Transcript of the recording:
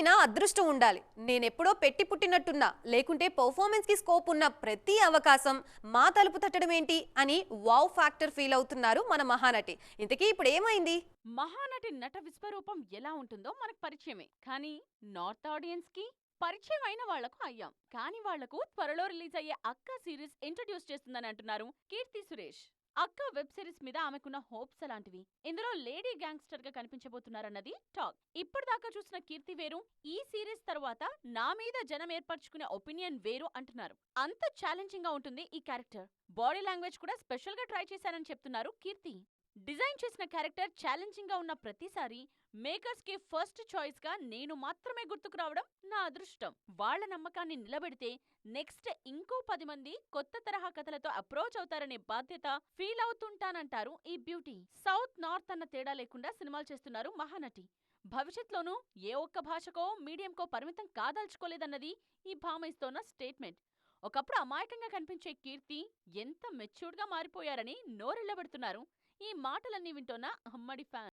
దేనికైనా అదృష్టం ఉండాలి. నేనెప్పుడో పెట్టి పుట్టినట్టున్నా. లేకుంటే పర్ఫార్మెన్స్కి స్కోప్ ఉన్న ప్రతి అవకాశం మా తలుపు తట్టడం ఏంటి? అని వావ్ ఫ్యాక్టర్ ఫీల్ అవుతున్నారు మన మహానటి. ఇంతకీ ఇప్పుడు ఏమైంది మహానటి నట విశ్వరూపం ఎలా ఉంటుందో మనకు పరిచయమే. కానీ నార్త్ ఆడియన్స్కి పరిచయం అయిన వాళ్ళకు అయ్యాం. కానీ వాళ్ళకు త్వరలో రిలీజ్ అయ్యే అక్క సిరీస్ ఇంట్రడ్యూస్ చేస్తుందని అంటున్నారు కీర్తి సురేష్. అక్క వెబ్ సిరీస్ మీద ఆమెకున్న హోప్స్ అలాంటివి. ఇందులో లేడీ గ్యాంగ్స్టర్గా కనిపించబోతున్నారన్నది టాక్. ఇప్పటిదాకా చూసిన కీర్తి వేరు ఈ సిరీస్ తర్వాత నా మీద జనం ఏర్పరచుకునే ఒపీనియన్ వేరు అంటున్నారు. అంత ఛాలెంజింగ్గా ఉంటుంది ఈ క్యారెక్టర్. బాడీ లాంగ్వేజ్ కూడా స్పెషల్గా ట్రై చేశానని చెప్తున్నారు కీర్తి. డిజైన్ చేసిన క్యారెక్టర్ ఛాలెంజింగ్గా ఉన్న ప్రతిసారి మేకర్స్కి ఫస్ట్ చాయిస్గా నేను మాత్రమే గుర్తుకు రావడం నా అదృష్టం. వాళ్ళ నమ్మకాన్ని నిలబెడితే నెక్స్ట్ ఇంకో పది మంది కొత్త తరహా కథలతో అప్రోచ్ అవుతారనే బాధ్యత ఫీల్ అవుతుంటానంటారు ఈ బ్యూటీ. సౌత్ నార్త్ అన్న తేడా లేకుండా సినిమాలు చేస్తున్నారు మహానటి. భవిష్యత్లోనూ ఏ ఒక్క భాషకో మీడియంకో పరిమితం కాదలుచుకోలేదన్నది ఈ భామ ఇస్తోన్న స్టేట్మెంట్. ఒకప్పుడు అమాయకంగా కనిపించే కీర్తి ఎంత మెచ్యూర్డ్గా మారిపోయారని నోరెళ్ళబెడుతున్నారు ఈ మాటలన్నీ వింటోన్న అమ్మడి ఫ్యాన్.